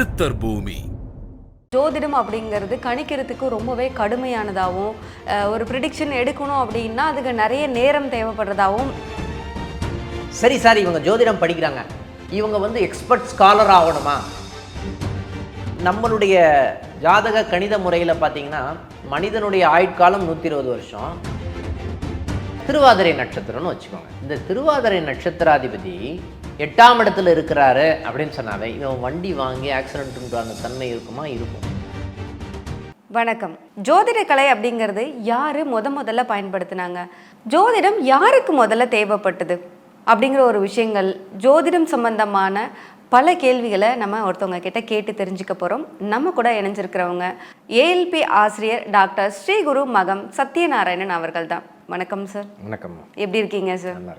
சித்தர் பூமி. ஜோதிடம் அப்படிங்கிறது கணிக்கிறதுக்கு ரொம்பவே கடுமையானதாகவும் ஒரு ப்ரிடிக்ஷன் எடுக்கணும் அப்படின்னா அதுக்கு நிறைய நேரம் தேவைப்படுறதாகவும். சரி சார் இவங்க ஜோதிடம் படிக்கிறாங்க. இவங்க வந்து எக்ஸ்பர்ட் ஸ்காலர் ஆகணுமா? நம்மளுடைய ஜாதக கணித முறையில் பார்த்தீங்கன்னா மனிதனுடைய ஆயுட்காலம் நூற்றி இருபது வருஷம். திருவாதிரை நட்சத்திரம்னு வச்சுக்கோங்க. இந்த திருவாதிரை நட்சத்திராதிபதி எட்டாம் இடத்துல இருக்கிறாரு அப்படின்னு சொன்னாவே இவன் வண்டி வாங்கி ஆக்சிடென்ட் உண்டான தன்மை இருக்குமா? இருக்கும். வணக்கம். ஜோதிட கலை அப்படிங்கிறது யார் முத முதல்ல பயன்படுத்தினாங்க? ஜோதிடம் யாருக்கு முதல்ல தேவைப்பட்டது? அப்படிங்கிற ஒரு விஷயங்கள் ஜோதிடம் சம்பந்தமான பல கேள்விகளை நம்ம ஒருத்தவங்க கிட்ட கேட்டு தெரிஞ்சுக்க போகிறோம் நம்ம கூட இணைஞ்சிருக்கிறவங்க ஏஎல்பி ஆசிரியர் டாக்டர் ஸ்ரீகுரு மகம் சத்யநாராயணன் அவர்கள் தான் வணக்கம் சார். வணக்கம். எப்படி இருக்கீங்க சார்? நல்லா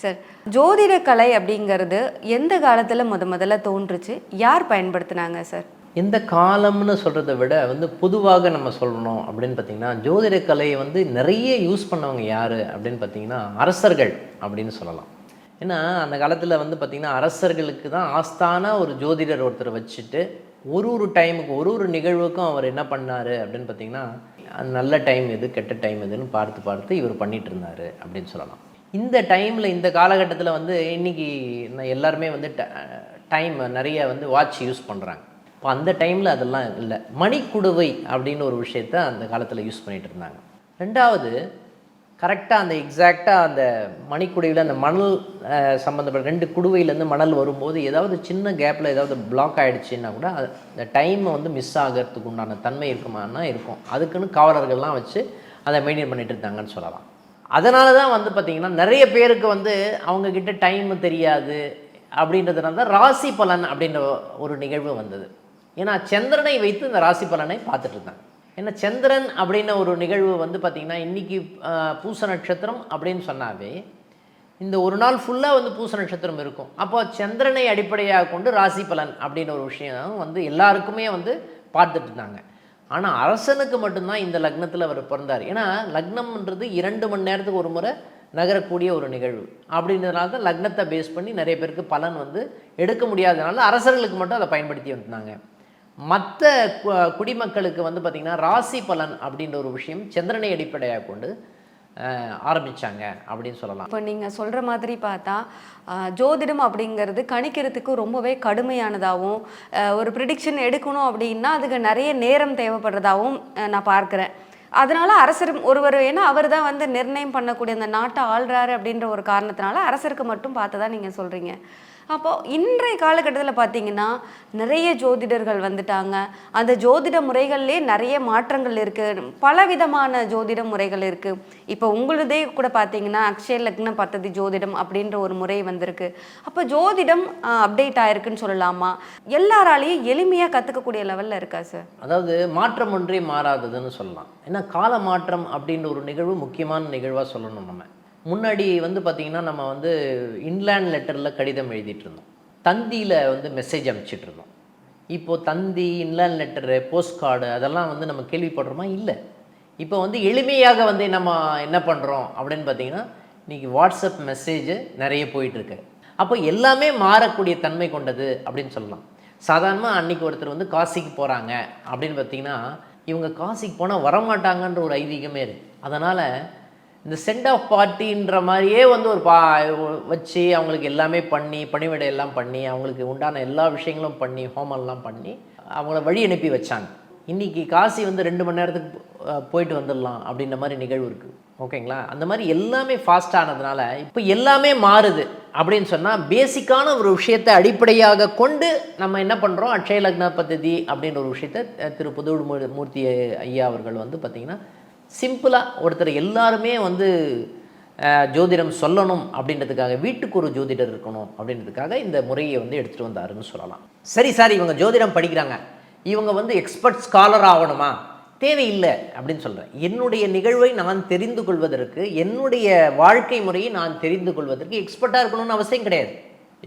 சார் ஜோதிட கலை அப்படிங்கிறது எந்த காலத்தில் முத முதல்ல தோன்றுச்சு? யார் பயன்படுத்தினாங்க சார்? எந்த காலம்னு சொல்கிறத விட வந்து பொதுவாக நம்ம சொல்லணும் அப்படின்னு பார்த்தீங்கன்னா ஜோதிட கலையை வந்து நிறைய யூஸ் பண்ணவங்க யார் அப்படின்னு பார்த்தீங்கன்னா அரசர்கள் அப்படின்னு சொல்லலாம். ஏன்னா அந்த காலத்தில் வந்து பார்த்திங்கன்னா அரசர்களுக்கு தான் ஆஸ்தான ஒரு ஜோதிடர் ஒருத்தரை வச்சுட்டு ஒரு ஒரு டைமுக்கு ஒரு ஒரு நிகழ்வுக்கும் அவர் என்ன பண்ணார் அப்படின்னு பார்த்தீங்கன்னா நல்ல டைம் எது கெட்ட டைம் எதுன்னு பார்த்து பார்த்து இவர் பண்ணிகிட்டு இருந்தார் அப்படின்னு சொல்லலாம். இந்த டைமில் இந்த காலகட்டத்தில் வந்து இன்னைக்கு எல்லாருமே வந்து டைம் நிறைய வந்து வாட்ச் யூஸ் பண்ணுறாங்க இப்போ அந்த டைமில் அதெல்லாம் இல்லை. மணிக்குடுவை அப்படின்னு ஒரு விஷயத்த அந்த காலத்தில் யூஸ் பண்ணிகிட்டு இருந்தாங்க. ரெண்டாவது கரெக்டாக அந்த எக்ஸாக்டாக அந்த மணிக்குடுவையில் அந்த மணல் சம்மந்தப்பட்ட ரெண்டு குடுவையிலேருந்து மணல் வரும்போது ஏதாவது சின்ன கேப்பில் ஏதாவது பிளாக் ஆகிடுச்சின்னா கூட அந்த டைமை வந்து மிஸ் ஆகிறதுக்கு உண்டான தன்மை இருக்குமானா இருக்கும். அதுக்குன்னு காவலர்கள்லாம் வச்சு அதை மெயின்டைன் பண்ணிகிட்டு இருந்தாங்கன்னு சொல்லலாம். அதனால தான் வந்து பார்த்திங்கன்னா நிறைய பேருக்கு வந்து அவங்கக்கிட்ட டைம் தெரியாது அப்படின்றதுனால தான் ராசி பலன் அப்படின்ற ஒரு நிகழ்வு வந்தது. ஏன்னா சந்திரனை வைத்து இந்த ராசி பலனை பார்த்துட்டு இருந்தாங்க ஏன்னா சந்திரன் அப்படின்ன ஒரு நிகழ்வு வந்து பார்த்திங்கன்னா இன்றைக்கி பூச நட்சத்திரம் அப்படின்னு சொன்னாவே இந்த ஒரு நாள் ஃபுல்லாக வந்து பூச நட்சத்திரம் இருக்கும். அப்போ சந்திரனை அடிப்படையாக கொண்டு ராசி பலன் அப்படின்னு ஒரு விஷயம் வந்து எல்லாருக்குமே வந்து பார்த்துட்டு இருந்தாங்க. ஆனால் அரசனுக்கு மட்டும்தான் இந்த லக்னத்தில் அவர் பிறந்தார். ஏன்னா லக்னம்ன்றது இரண்டு மணி நேரத்துக்கு ஒரு முறை நகரக்கூடிய ஒரு நிகழ்வு. அப்படின்றதுனால தான் லக்னத்தை பேஸ் பண்ணி நிறைய பேருக்கு பலன் வந்து எடுக்க முடியாதனால அரசர்களுக்கு மட்டும் அதை பயன்படுத்தி வந்தாங்க. மற்ற கு- குடிமக்களுக்கு வந்து பார்த்திங்கன்னா ராசி பலன் அப்படின்ற ஒரு விஷயம் சந்திரனை அடிப்படையாக கொண்டு ஆரம்பித்தாங்க ஆரம்பிச்சாங்க அப்படின்னு சொல்லலாம். இப்போ நீங்கள் சொல்கிற மாதிரி பார்த்தா ஜோதிடம் அப்படிங்கிறது கணிக்கிறதுக்கு ரொம்பவே கடுமையானதாகவும் ஒரு ப்ரிடிக்ஷன் எடுக்கணும் அப்படின்னா அதுக்கு நிறைய நேரம் தேவைப்படுறதாகவும் நான் பார்க்குறேன். அதனால அரசர் ஒருவர் ஏன்னா அவர் தான் வந்து நிர்ணயம் பண்ணக்கூடிய அந்த நாட்டை ஆள்றாரு அப்படின்ற ஒரு காரணத்தினால அரசருக்கு மட்டும் பார்த்து தான் நீங்கள் சொல்கிறீங்க அப்போது இன்றைய காலகட்டத்தில் பார்த்தீங்கன்னா நிறைய ஜோதிடர்கள் வந்துட்டாங்க. அந்த ஜோதிட முறைகள்லேயே நிறைய மாற்றங்கள் இருக்குது பலவிதமான ஜோதிட முறைகள் இருக்குது இப்போ உங்களுதே கூட பார்த்தீங்கன்னா அக்ஷய லக்ன பத்ததி ஜோதிடம் அப்படின்ற ஒரு முறை வந்திருக்கு. அப்போ ஜோதிடம் அப்டேட் ஆயிருக்குன்னு சொல்லலாமா? எல்லாராலையும் எளிமையாக கற்றுக்கக்கூடிய லெவலில் இருக்கா சார் அதாவது மாற்றம் ஒன்றே மாறாததுன்னு சொல்லலாம். ஏன்னா கால மாற்றம் அப்படின்ற ஒரு நிகழ்வு முக்கியமான நிகழ்வாக சொல்லணும் நம்ம. முன்னாடி வந்து பார்த்திங்கன்னா நம்ம வந்து இன்லேண்ட் லெட்டரில் கடிதம் எழுதிட்டு இருந்தோம் தந்தியில் வந்து மெசேஜ் அனுப்பிச்சிட்டு இருந்தோம் இப்போது தந்தி இன்லேண்ட் லெட்டரு போஸ்ட் கார்டு அதெல்லாம் வந்து நம்ம கேள்விப்படுறோமா? இல்லை. இப்போ வந்து எளிமையாக வந்து நம்ம என்ன பண்ணுறோம் அப்படின்னு பார்த்தீங்கன்னா இன்றைக்கி வாட்ஸ்அப் மெசேஜ் நிறைய போயிட்டுருக்கு. அப்போ எல்லாமே மாறக்கூடிய தன்மை கொண்டது அப்படின்னு சொல்லலாம். சாதாரணமாக அன்னைக்கு ஒருத்தர் வந்து காசிக்கு போகிறாங்க அப்படின்னு பார்த்தீங்கன்னா இவங்க காசிக்கு போனால் வரமாட்டாங்கன்ற ஒரு ஐதீகமே இருக்குது அதனால் இந்த சென்ட் ஆஃப் பார்ட்டின்ற மாதிரியே வந்து ஒரு பா வச்சு அவங்களுக்கு எல்லாமே பண்ணி பணிவிடை எல்லாம் பண்ணி அவங்களுக்கு உண்டான எல்லா விஷயங்களும் பண்ணி ஹோமெல்லாம் பண்ணி அவங்கள வழி அனுப்பி வச்சாங்க. இன்னைக்கு காசி வந்து ரெண்டு மணி நேரத்துக்கு போயிட்டு வந்துடலாம் அப்படின்ற மாதிரி நிகழ்வு இருக்குது ஓகேங்களா? அந்த மாதிரி எல்லாமே ஃபாஸ்ட் ஆனதுனால இப்போ எல்லாமே மாறுது அப்படின்னு சொன்னால் பேசிக்கான ஒரு விஷயத்தை அடிப்படையாக கொண்டு நம்ம என்ன பண்ணுறோம் அக்ஷய லக்ன பத்ததி அப்படின்ற ஒரு விஷயத்தை திரு புதுவுடு மூர்த்தி ஐயா அவர்கள் வந்து பார்த்திங்கன்னா சிம்பிளாக ஒருத்தர் எல்லாருமே வந்து ஜோதிடம் சொல்லணும் அப்படின்றதுக்காக வீட்டுக்கு ஒரு ஜோதிடர் இருக்கணும் அப்படின்றதுக்காக இந்த முறையை வந்து எடுத்துகிட்டு வந்தாருன்னு சொல்லலாம். சரி சார் இவங்க ஜோதிடம் படிக்கிறாங்க. இவங்க வந்து எக்ஸ்பர்ட் ஸ்காலர் ஆகணுமா? தேவையில்லை அப்படின்னு சொல்கிறேன் என்னுடைய நிகழ்வை நான் தெரிந்து கொள்வதற்கு என்னுடைய வாழ்க்கை முறையை நான் தெரிந்து கொள்வதற்கு எக்ஸ்பர்ட்டாக இருக்கணும்னு அவசியம் கிடையாது.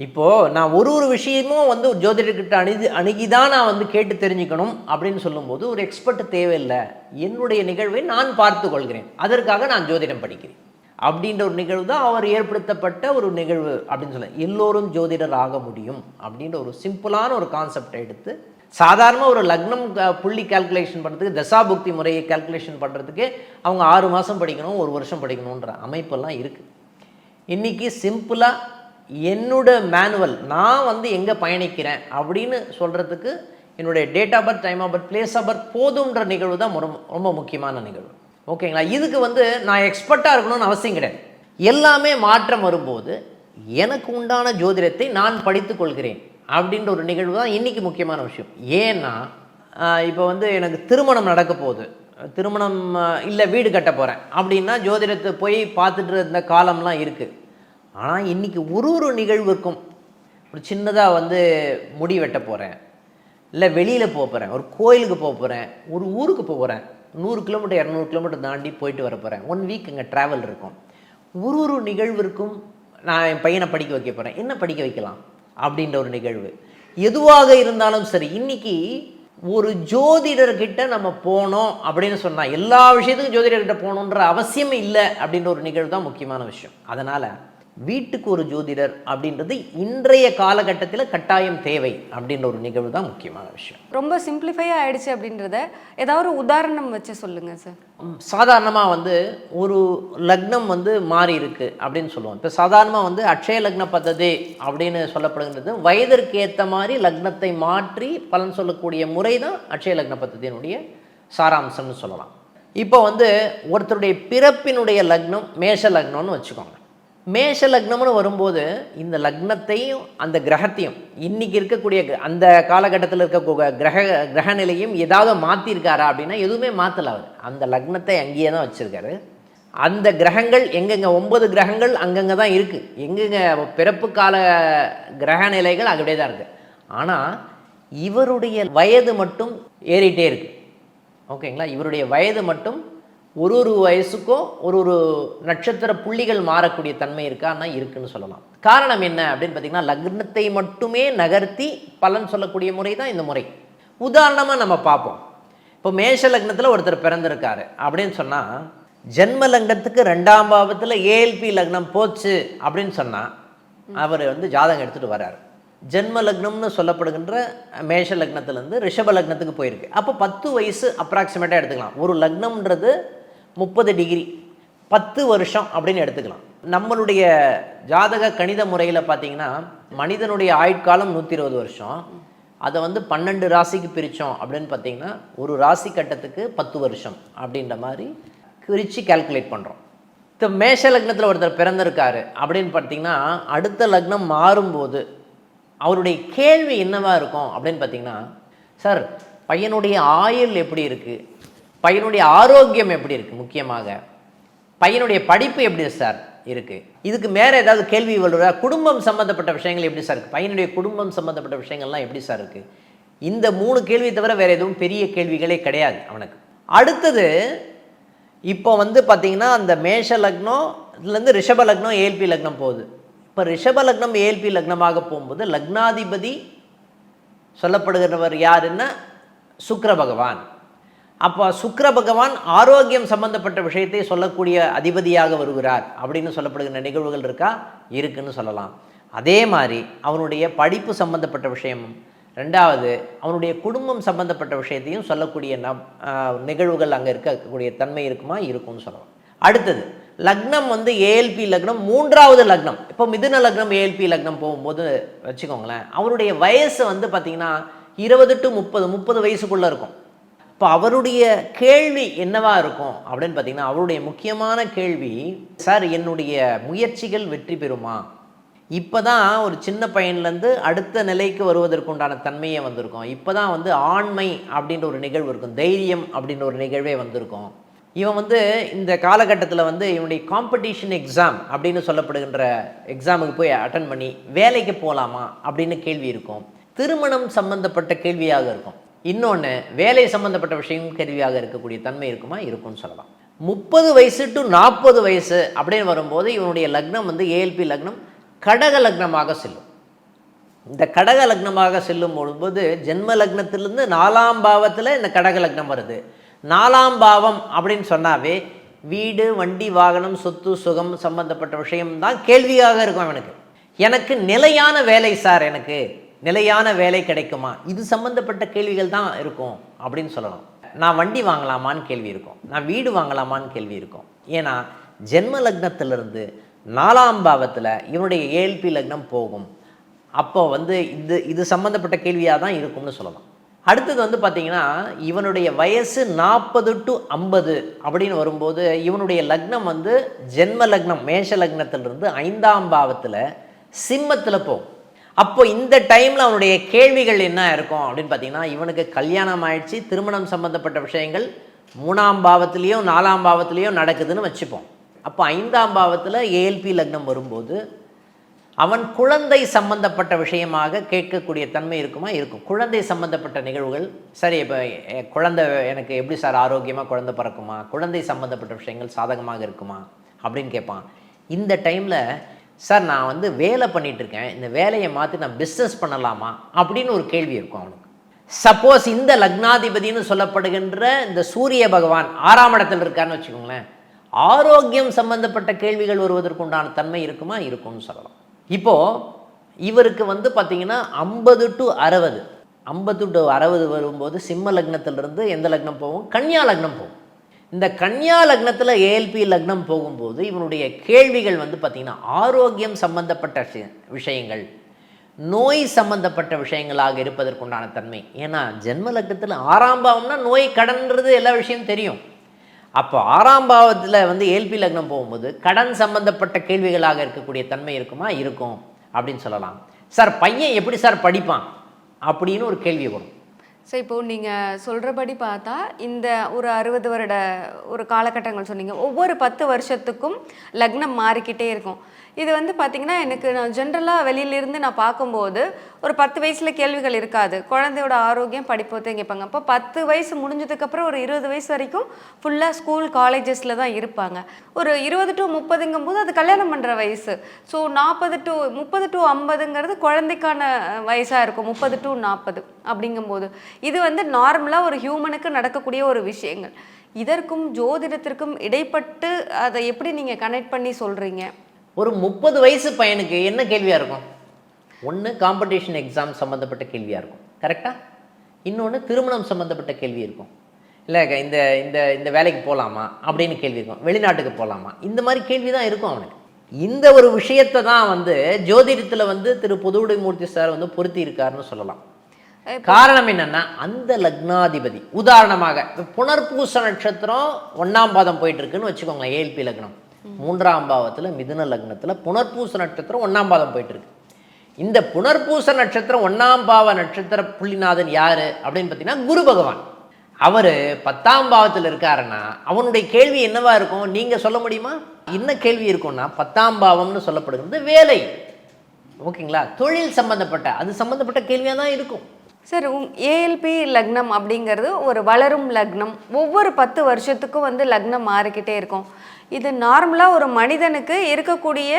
இப்போது நான் ஒரு ஒரு விஷயமும் வந்து ஒரு ஜோதிடர்கிட்ட அணுகி அணுகி தான் நான் வந்து கேட்டு தெரிஞ்சுக்கணும் அப்படின்னு சொல்லும்போது ஒரு எக்ஸ்பர்ட் தேவையில்லை. என்னுடைய நிகழ்வை நான் பார்த்து கொள்கிறேன். அதற்காக நான் ஜோதிடம் படிக்கிறேன். அப்படின்ற ஒரு நிகழ்வு தான் அவர் ஏற்படுத்தப்பட்ட ஒரு நிகழ்வு அப்படின்னு சொல்ல எல்லோரும் ஜோதிடர் ஆக முடியும் அப்படின்ற ஒரு சிம்பிளான ஒரு கான்செப்டை எடுத்து சாதாரணமாக ஒரு லக்னம் புள்ளி கால்குலேஷன் பண்ணுறதுக்கு தசாபுக்தி முறையை கால்குலேஷன் பண்ணுறதுக்கு அவங்க ஆறு மாதம் படிக்கணும் ஒரு வருஷம் படிக்கணுன்ற அமைப்பெல்லாம் இருக்குது இன்றைக்கி சிம்பிளாக என்னோட மேனுவல் நான் வந்து எங்கே பயணிக்கிறேன் அப்படின்னு சொல்கிறதுக்கு என்னுடைய date of birth time of birth place of birth போதுன்ற நிகழ்வு தான் ரொம்ப ரொம்ப முக்கியமான நிகழ்வு. ஓகேங்களா இதுக்கு வந்து நான் எக்ஸ்பர்ட்டாக இருக்கணும்னு அவசியம் கிடையாது. எல்லாமே மாற்றம் வரும்போது எனக்கு உண்டான ஜோதிடத்தை நான் படித்துக்கொள்கிறேன் அப்படின்ற ஒரு நிகழ்வு தான் இன்றைக்கி முக்கியமான விஷயம். ஏன்னா இப்போ வந்து எனக்கு திருமணம் நடக்க போகுது. திருமணம் இல்லை வீடு கட்ட போகிறேன் அப்படின்னா ஜோதிடத்தை போய் பார்த்துட்டு இருந்த காலம்லாம் இருக்குது ஆனால் இன்றைக்கி ஒரு ஒரு நிகழ்வுக்கும் ஒரு சின்னதாக வந்து முடி வெட்ட போகிறேன் இல்லை வெளியில் போக போகிறேன் ஒரு கோயிலுக்கு போக போகிறேன் ஒரு ஊருக்கு போக போகிறேன் நூறு கிலோமீட்டர் இரநூறு கிலோமீட்டர் தாண்டி போயிட்டு வர போகிறேன் ஒன் வீக் அங்கே ட்ராவல் இருக்கும். ஒரு ஒரு நிகழ்விற்கும் நான் என் பையனை படிக்க வைக்க போகிறேன் என்ன படிக்க வைக்கலாம்? அப்படின்ற ஒரு நிகழ்வு. எதுவாக இருந்தாலும் சரி இன்னைக்கு ஒரு ஜோதிடர்கிட்ட நம்ம போனோம் அப்படின்னு சொன்னால் எல்லா விஷயத்துக்கும் ஜோதிடர்கிட்ட போகணுன்ற அவசியம் இல்லை அப்படின்ற ஒரு நிகழ்வு தான் முக்கியமான விஷயம். அதனால் வீட்டுக்கு ஒரு ஜோதிடர் அப்படின்றது இன்றைய காலகட்டத்தில் கட்டாயம் தேவை அப்படின்ற ஒரு நிகழ்வு தான் முக்கியமான விஷயம். ரொம்ப சிம்பிளிஃபை ஆயிடுச்சு அப்படின்றத ஏதாவது ஒரு உதாரணம் வச்சு சொல்லுங்க சார். சாதாரணமாக வந்து ஒரு லக்னம் வந்து மாறி இருக்கு அப்படின்னு சொல்லுவோம். இப்போ சாதாரணமாக வந்து அட்சய லக்ன பத்ததி அப்படின்னு சொல்லப்படுகின்றது வயதிற்கு ஏற்ற மாதிரி லக்னத்தை மாற்றி பலன் சொல்லக்கூடிய முறை தான் அட்சய லக்ன பத்ததியினுடைய சாராம்சம்னு சொல்லலாம். இப்போ வந்து ஒருத்தருடைய பிறப்பினுடைய லக்னம் மேஷ லக்னம்னு வச்சுக்கோங்க. மேஷ லக்னம்னு வரும்போது இந்த லக்னத்தையும் அந்த கிரகத்தையும் இன்னைக்கு இருக்கக்கூடிய அந்த காலகட்டத்தில் இருக்கக்கூடிய கிரக கிரக நிலையும் ஏதாவது மாற்றிருக்காரா அப்படின்னா எதுவுமே மாற்றல அவர். அந்த லக்னத்தை அங்கேயே தான் வச்சுருக்காரு. அந்த கிரகங்கள் எங்கெங்க ஒன்பது கிரகங்கள் அங்கங்கே தான் இருக்குது எங்கெங்க பிறப்பு கால கிரக நிலைகள் அப்படியே தான் இருக்குது ஆனால் இவருடைய வயது மட்டும் ஏறிட்டே இருக்குது ஓகேங்களா? இவருடைய வயது மட்டும் ஒரு ஒரு வயசுக்கும் ஒரு ஒரு நட்சத்திர புள்ளிகள் மாறக்கூடிய தன்மை இருக்கான்னா இருக்குன்னு சொல்லலாம். காரணம் என்ன அப்படின்னு பார்த்தீங்கன்னா லக்னத்தை மட்டுமே நகர்த்தி பலன் சொல்லக்கூடிய முறை தான் இந்த முறை. உதாரணமாக நம்ம பார்ப்போம். இப்போ மேஷ லக்னத்தில் ஒருத்தர் பிறந்திருக்காரு. அப்படின்னு சொன்னால் ஜென்ம லக்னத்துக்கு ரெண்டாம் பாவத்தில் ஏஎல்பி லக்னம் போச்சு அப்படின்னு சொன்னால் அவர் வந்து ஜாதகம் எடுத்துகிட்டு வராரு ஜென்ம லக்னம்னு சொல்லப்படுகின்ற மேஷ லக்னத்துலேருந்து ரிஷப லக்னத்துக்கு போயிருக்கு. அப்போ பத்து வயசு அப்ராக்சிமேட்டாக எடுத்துக்கலாம். ஒரு லக்னம்ன்றது முப்பது டிகிரி பத்து வருஷம் அப்படின்னு எடுத்துக்கலாம். நம்மளுடைய ஜாதக கணித முறையில் பார்த்தீங்கன்னா மனிதனுடைய ஆயுட்காலம் நூற்றி இருபது வருஷம். அதை வந்து பன்னெண்டு ராசிக்கு பிரித்தோம் அப்படின்னு பார்த்தீங்கன்னா ஒரு ராசி கட்டத்துக்கு பத்து வருஷம் அப்படின்ற மாதிரி பிரித்து கால்குலேட் பண்ணுறோம் இப்போ மேஷ லக்னத்தில் ஒருத்தர் பிறந்திருக்காரு அப்படின்னு பார்த்தீங்கன்னா அடுத்த லக்னம் மாறும்போது அவருடைய கேள்வி என்னவாக இருக்கும் அப்படின்னு பார்த்தீங்கன்னா சார் பையனுடைய ஆயுள் எப்படி இருக்குது பையனுடைய ஆரோக்கியம் எப்படி இருக்குது முக்கியமாக? பையனுடைய படிப்பு எப்படி சார்? இருக்குது இதுக்கு மேலே ஏதாவது கேள்வி வருதா குடும்பம் சம்மந்தப்பட்ட விஷயங்கள் எப்படி சார் இருக்குது பையனுடைய குடும்பம் சம்மந்தப்பட்ட விஷயங்கள்லாம் எப்படி சார் இருக்குது இந்த மூணு கேள்வி தவிர வேறு எதுவும் பெரிய கேள்விகளே கிடையாது அவனுக்கு. அடுத்தது இப்போ வந்து பார்த்தீங்கன்னா அந்த மேஷ லக்னம் இதுலேருந்து ரிஷப லக்னம் ஏல்பி லக்னம் போகுது. இப்போ ரிஷப லக்னம் ஏல்பி லக்னமாக போகும்போது லக்னாதிபதி சொல்லப்படுகிறவர் யாருன்னா? சுக்கர பகவான். அப்போ சுக்கர பகவான் ஆரோக்கியம் சம்பந்தப்பட்ட விஷயத்தை சொல்லக்கூடிய அதிபதியாக வருகிறார் அப்படின்னு சொல்லப்படுகின்ற நிகழ்வுகள் இருக்கா? இருக்குன்னு சொல்லலாம். அதே மாதிரி அவனுடைய படிப்பு சம்பந்தப்பட்ட விஷயமும் ரெண்டாவது அவனுடைய குடும்பம் சம்பந்தப்பட்ட விஷயத்தையும் சொல்லக்கூடிய நம் நிகழ்வுகள் அங்கே இருக்கக்கூடிய தன்மை இருக்குமா? இருக்கும்னு சொல்லலாம். அடுத்தது லக்னம் வந்து ஏஎல்பி லக்னம் மூன்றாவது லக்னம். இப்போ மிதுன லக்னம் ஏஎல்பி லக்னம் போகும்போது வச்சுக்கோங்களேன் அவருடைய வயசு வந்து பார்த்தீங்கன்னா இருபது டு முப்பது முப்பது வயசுக்குள்ளே இருக்கும். இப்போ அவருடைய கேள்வி என்னவா இருக்கும் அப்படின்னு பார்த்தீங்கன்னா அவருடைய முக்கியமான கேள்வி சார் என்னுடைய முயற்சிகள் வெற்றி பெறுமா? இப்போ தான் ஒரு சின்ன பையன்லேருந்து அடுத்த நிலைக்கு வருவதற்குண்டான தன்மையே வந்திருக்கும். இப்போ தான் வந்து ஆண்மை அப்படின்ற ஒரு நிகழ்வு இருக்கும். தைரியம் அப்படின்ற ஒரு நிகழ்வே வந்திருக்கும். இவன் வந்து இந்த காலகட்டத்தில் வந்து இவனுடைய காம்படிஷன் எக்ஸாம் அப்படின்னு சொல்லப்படுகின்ற எக்ஸாமுக்கு போய் அட்டன் பண்ணி வேலைக்கு போகலாமா அப்படின்னு கேள்வி இருக்கும். திருமணம் சம்பந்தப்பட்ட கேள்வியாக இருக்கும். இன்னொன்று வேலை சம்மந்தப்பட்ட விஷயம் கேள்வியாக இருக்கக்கூடிய தன்மை இருக்குமா? இருக்கும்னு சொல்லலாம். முப்பது வயசு டு நாற்பது வயசு அப்படின்னு வரும்போது இவனுடைய லக்னம் வந்து ஏஎல்பி லக்னம் கடக லக்னமாக செல்லும். இந்த கடக லக்னமாக செல்லும் பொழுது ஜென்ம லக்னத்திலிருந்து நாலாம் பாவத்தில் இந்த கடக லக்னம் வருது. நாலாம் பாவம் அப்படின்னு சொன்னாவே வீடு வண்டி வாகனம் சொத்து சுகம் சம்பந்தப்பட்ட விஷயம்தான் கேள்வியாக இருக்கும் அவனுக்கு. எனக்கு நிலையான வேலை சார் எனக்கு. நிலையான வேலை கிடைக்குமா? இது சம்பந்தப்பட்ட கேள்விகள் தான் இருக்கும் அப்படின்னு சொல்லலாம். நான் வண்டி வாங்கலாமான்னு கேள்வி இருக்கும். நான் வீடு வாங்கலாமான்னு கேள்வி இருக்கும். ஏன்னா ஜென்ம லக்னத்திலிருந்து நாலாம் பாவத்தில் இவனுடைய ஏல்பி லக்னம் போகும். அப்போ வந்து இது இது சம்மந்தப்பட்ட கேள்வியாக தான் இருக்கும்னு சொல்லலாம். அடுத்தது வந்து பார்த்திங்கன்னா இவனுடைய வயசு நாற்பது டு ஐம்பது அப்படின்னு வரும்போது இவனுடைய லக்னம் வந்து ஜென்ம லக்னம் மேஷ லக்னத்திலிருந்து ஐந்தாம் பாவத்தில் சிம்மத்தில் போகும். அப்போ இந்த டைமில் அவனுடைய கேள்விகள் என்ன இருக்கும் அப்படின்னு பார்த்தீங்கன்னா இவனுக்கு கல்யாணம் ஆயிடுச்சு திருமணம் சம்பந்தப்பட்ட விஷயங்கள் மூணாம் பாவத்திலையும் நாலாம் பாவத்திலையும் நடக்குதுன்னு வச்சுப்போம். அப்போ ஐந்தாம் பாவத்தில் ஏஎல்பி லக்னம் வரும்போது அவன் குழந்தை சம்பந்தப்பட்ட விஷயமாக கேட்கக்கூடிய தன்மை இருக்குமா? இருக்கும். குழந்தை சம்பந்தப்பட்ட நிகழ்வுகள் சரி இப்போ குழந்தை எனக்கு எப்படி சார் ஆரோக்கியமாக குழந்தை பிறக்குமா? குழந்தை சம்பந்தப்பட்ட விஷயங்கள் சாதகமாக இருக்குமா? அப்படின்னு கேட்பான். இந்த டைமில் சார் நான் வந்து வேலை பண்ணிட்டு இருக்கேன் இந்த வேலையை மாற்றி நான் பிஸ்னஸ் பண்ணலாமா? அப்படின்னு ஒரு கேள்வி இருக்கும் அவனுக்கு. சப்போஸ் இந்த லக்னாதிபதினு சொல்லப்படுகின்ற இந்த சூரிய பகவான் ஆறாம் இடத்துல இருக்காருன்னு வச்சுக்கோங்களேன். ஆரோக்கியம் சம்பந்தப்பட்ட கேள்விகள் வருவதற்குண்டான தன்மை இருக்குமா? இருக்கும்னு சொல்லலாம். இப்போது இவருக்கு வந்து பார்த்தீங்கன்னா ஐம்பது டு அறுபது. ஐம்பது டு அறுபது வரும்போது சிம்ம லக்னத்திலிருந்து எந்த லக்னம் போகும்? கன்னியா லக்னம் போகும். இந்த கன்னியா லக்னத்தில் ஏஎல்பி லக்னம் போகும்போது இவனுடைய கேள்விகள் வந்து பார்த்திங்கன்னா ஆரோக்கியம் சம்பந்தப்பட்ட விஷய- விஷயங்கள் நோய் சம்பந்தப்பட்ட விஷயங்களாக இருப்பதற்குண்டான தன்மை. ஏன்னா ஜென்ம லக்னத்தில் ஆறாம் பாவம்னா நோய் கடன்றது எல்லா விஷயம் தெரியும். அப்போ ஆறாம் பாவத்தில் வந்து ஏல்பி லக்னம் போகும்போது கடன் சம்பந்தப்பட்ட கேள்விகளாக இருக்கக்கூடிய தன்மை இருக்குமா? இருக்கும். அப்படின்னு சொல்லலாம். சார் பையன் எப்படி சார் படிப்பான்? அப்படின்னு ஒரு கேள்வி வரும். ஸோ இப்போ நீங்கள் சொல்கிறபடி பார்த்தா இந்த ஒரு அறுபது வருட ஒரு காலகட்டங்கள் சொன்னீங்க. ஒவ்வொரு பத்து வருஷத்துக்கும் லக்னம் மாறிக்கிட்டே இருக்கும். இது வந்து பார்த்திங்கன்னா எனக்கு நான் ஜென்ரலாக வெளியிலேருந்து நான் பார்க்கும்போது ஒரு பத்து வயசில் கேள்விகள் இருக்காது. குழந்தையோட ஆரோக்கியம் படிப்பு தான் கேட்பாங்க. அப்போ பத்து வயசு முடிஞ்சதுக்கப்புறம் ஒரு இருபது வயசு வரைக்கும் ஃபுல்லாக ஸ்கூல் காலேஜஸில் தான் இருப்பாங்க. ஒரு இருபது டு முப்பதுங்கும் போது அது கல்யாணம் பண்ணுற வயசு. ஸோ நாற்பது டு முப்பது டு ஐம்பதுங்கிறது குழந்தைக்கான வயசாக இருக்கும். முப்பது டு நாற்பது அப்படிங்கும்போது. இது வந்து நார்மலாக ஒரு ஹியூமனுக்கு நடக்கக்கூடிய ஒரு விஷயங்கள். இதற்கும் ஜோதிடத்திற்கும் இடைப்பட்டு அதை எப்படி நீங்கள் கனெக்ட் பண்ணி சொல்கிறீங்க ஒரு முப்பது வயசு பையனுக்கு என்ன கேள்வியாக இருக்கும்? ஒன்று காம்படிஷன் எக்ஸாம் சம்மந்தப்பட்ட கேள்வியாக இருக்கும். கரெக்டாக இன்னொன்று திருமணம் சம்மந்தப்பட்ட கேள்வி இருக்கும். இல்லை இந்த இந்த இந்த வேலைக்கு போகலாமா அப்படின்னு கேள்வி இருக்கும். வெளிநாட்டுக்கு போகலாமா இந்த மாதிரி கேள்வி தான் இருக்கும் அவனுக்கு. இந்த ஒரு விஷயத்தை தான் வந்து ஜோதிடத்தில் வந்து திரு புதுவுடைமூர்த்தி சார் வந்து பொருத்தி இருக்காருன்னு சொல்லலாம் காரணம் என்னன்னா அந்த லக்னாதிபதி. உதாரணமாக புனர்பூச நட்சத்திரம் ஒண்ணாம் பாதம் போயிட்டு இருக்குன்னு வச்சுக்கோங்களேன் ஏஎல்பி லக்னம். மூன்றாம் பாவத்தில் மிதுன லக்னத்தில் புனர்பூச நட்சத்திரம் ஒன்றாம் பாதம் போயிட்டுருக்கு. இந்த புனர்பூச நட்சத்திரம் ஒன்றாம் பாவ நட்சத்திர புள்ளிநாதன் யார் அப்படின்னு பார்த்தீங்கன்னா குரு பகவான். அவர் பத்தாம் பாவத்தில் இருக்காருன்னா அவனுடைய கேள்வி என்னவா இருக்கும்? நீங்கள் சொல்ல முடியுமா? என்ன கேள்வி இருக்கும்னா பத்தாம் பாவம்னு சொல்லப்படுகிறது வேலை. ஓகேங்களா? தொழில் சம்மந்தப்பட்ட அது சம்மந்தப்பட்ட கேள்வியாக தான் இருக்கும். சார் ஏஎல்பி லக்னம் அப்படிங்கிறது ஒரு வளரும் லக்னம். ஒவ்வொரு பத்து வருஷத்துக்கும் வந்து லக்னம் மாறிக்கிட்டே இருக்கும். இது நார்மலாக ஒரு மனிதனுக்கு இருக்கக்கூடிய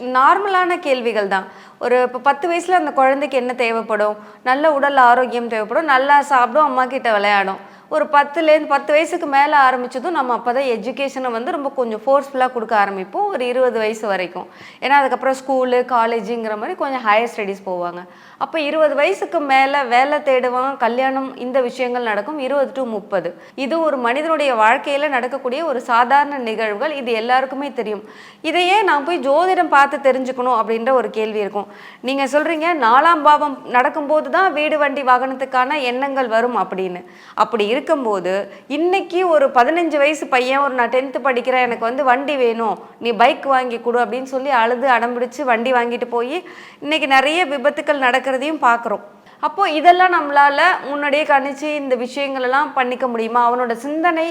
நார்மலான கேள்விகள் தான். ஒரு இப்போ பத்து வயசில் அந்த குழந்தைக்கு என்ன தேவைப்படும்? நல்ல உடல் ஆரோக்கியம் தேவைப்படும். நல்லா சாப்பிடும் அம்மா கிட்ட விளையாடும். ஒரு பத்துலேருந்து பத்து வயசுக்கு மேலே ஆரம்பிச்சதும் நம்ம அப்போ தான் எஜுகேஷனை வந்து ரொம்ப கொஞ்சம் ஃபோர்ஸ்ஃபுல்லாக கொடுக்க ஆரம்பிப்போம். ஒரு இருபது வயசு வரைக்கும். ஏன்னா அதுக்கப்புறம் ஸ்கூலு காலேஜுங்கிற மாதிரி கொஞ்சம் ஹையர் ஸ்டடீஸ் போவாங்க. அப்போ இருபது வயசுக்கு மேலே வேலை தேடுவான் கல்யாணம் இந்த விஷயங்கள் நடக்கும். இருபது டு முப்பது. இது ஒரு மனிதனுடைய வாழ்க்கையில் நடக்கக்கூடிய ஒரு சாதாரண நிகழ்வுகள். இது எல்லாருக்குமே தெரியும். இதையே நான் போய் ஜோதிடம் பார்த்து தெரிஞ்சுக்கணும் அப்படின்ற ஒரு கேள்வி இருக்கும். நீங்கள் சொல்கிறீங்க நாலாம் பாவம் நடக்கும்போது தான் வீடு வண்டி வாகனத்துக்கான எண்ணங்கள் வரும் அப்படின்னு. அப்படி இருக்கும்போது இன்னைக்கு ஒரு பதினஞ்சு வயசு பையன் ஒரு நான் டென்த்து படிக்கிறேன் எனக்கு வந்து வண்டி வேணும். நீ பைக் வாங்கி கொடு அப்படின்னு சொல்லி அழுது அடம்பிடிச்சு வண்டி வாங்கிட்டு போய் இன்னைக்கு நிறைய விபத்துக்கள் நடக்கிறதையும் பார்க்குறோம் அப்போ இதெல்லாம் நம்மளால முன்னாடியே கணிச்சு இந்த விஷயங்கள் எல்லாம் பண்ணிக்க முடியுமா? அவனோட சிந்தனை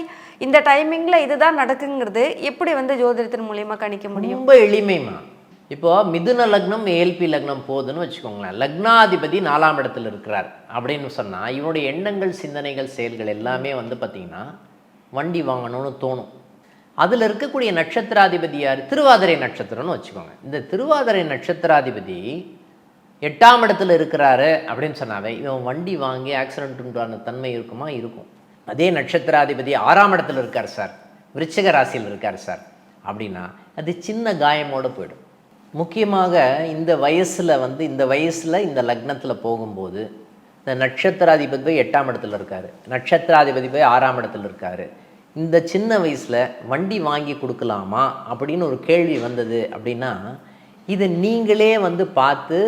இந்த டைமிங்ல இதுதான் நடக்குங்கிறது எப்படி வந்து ஜோதிடத்தின் மூலியமா கணிக்க முடியும்? ரொம்ப எளிமைமா இப்போ மிதுன லக்னம் ஏல்பி லக்னம் போகுதுன்னு வச்சுக்கோங்களேன். லக்னாதிபதி நாலாம் இடத்துல இருக்கிறார் அப்படின்னு சொன்னால் இவனுடைய எண்ணங்கள் சிந்தனைகள் செயல்கள் எல்லாமே வந்து பார்த்திங்கன்னா வண்டி வாங்கணும்னு தோணும். அதில் இருக்கக்கூடிய நட்சத்திராதிபதி யார்? திருவாதிரை நட்சத்திரம்னு வச்சுக்கோங்க. இந்த திருவாதிரை நட்சத்திராதிபதி எட்டாம் இடத்துல இருக்கிறாரு அப்படின்னு சொன்னாவே இவன் வண்டி வாங்கி ஆக்சிடென்ட் உண்டான தன்மை இருக்குமா? இருக்கும். அதே நட்சத்திராதிபதி ஆறாம் இடத்துல இருக்கார் சார். விருச்சிக ராசியில் இருக்கார் சார். அப்படின்னா அது சின்ன காயமோடு போயிடும். முக்கியமாக இந்த வயசில் வந்து இந்த வயசில் இந்த லக்னத்தில் போகும்போது இந்த நட்சத்திராதிபதி போய் எட்டாம் இடத்துல இருக்கார். நட்சத்திராதிபதி போய் ஆறாம் இடத்துல இருக்கார். இந்த சின்ன வயசில் வண்டி வாங்கி கொடுக்கலாமா அப்படின்னு ஒரு கேள்வி வந்தது அப்படின்னா இதை நீங்களே வந்து பார்த்து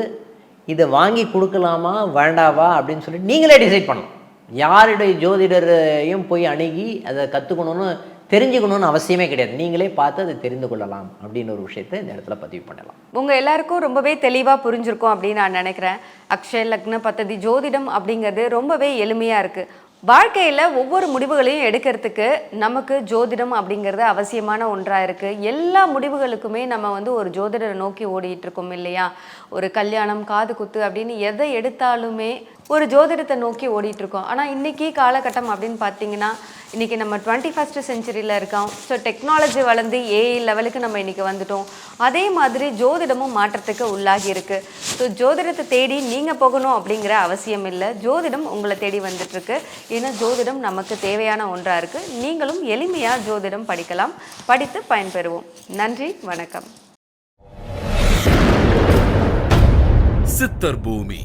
இதை வாங்கி கொடுக்கலாமா வேண்டாவா அப்படின்னு சொல்லி நீங்களே டிசைட் பண்ணலாம். யாருடைய ஜோதிடரையும் போய் அணுகி அதை கற்றுக்கணும்னு தெரிஞ்சுக்கணும்னு அவசியமே கிடையாது. நீங்களே பார்த்து அதை தெரிந்து கொள்ளலாம் அப்படின்னு ஒரு விஷயத்தை இந்த இடத்துல பதிவு பண்ணலாம். உங்கள் எல்லாருக்கும் ரொம்பவே தெளிவாக புரிஞ்சிருக்கும் அப்படின்னு நான் நினைக்கிறேன். அக்ஷய லக்ன பத்ததி ஜோதிடம் அப்படிங்கிறது ரொம்பவே எளிமையாக இருக்குது வாழ்க்கையில் ஒவ்வொரு முடிவுகளையும் எடுக்கிறதுக்கு நமக்கு ஜோதிடம் அப்படிங்கிறது அவசியமான ஒன்றாக இருக்குது எல்லா முடிவுகளுக்குமே நம்ம வந்து ஒரு ஜோதிடரை நோக்கி ஓடிட்டு இருக்கோம் இல்லையா? ஒரு கல்யாணம் காது குத்து அப்படின்னு எதை எடுத்தாலுமே ஒரு ஜோதிடத்தை நோக்கி ஓடிட்டு இருக்கோம். ஆனால் இன்னைக்கு காலகட்டம் அப்படின்னு பார்த்தீங்கன்னா இன்றைக்கி நம்ம டுவெண்ட்டி ஃபஸ்ட் செஞ்சுரியில் இருக்கோம். ஸோ டெக்னாலஜி வளர்ந்து ஏஐ லெவலுக்கு நம்ம இன்னைக்கு வந்துட்டோம். அதே மாதிரி ஜோதிடமும் மாற்றத்துக்கு உள்ளாகி இருக்குது ஸோ ஜோதிடத்தை தேடி நீங்கள் போகணும் அப்படிங்கிற அவசியம் இல்லை. ஜோதிடம் உங்களை தேடி வந்துட்டுருக்கு. ஏன்னா ஜோதிடம் நமக்கு தேவையான ஒன்றாக இருக்குது நீங்களும் எளிமையாக ஜோதிடம் படிக்கலாம். படித்து பயன்பெறுவோம். நன்றி வணக்கம். சித்தர் பூமி.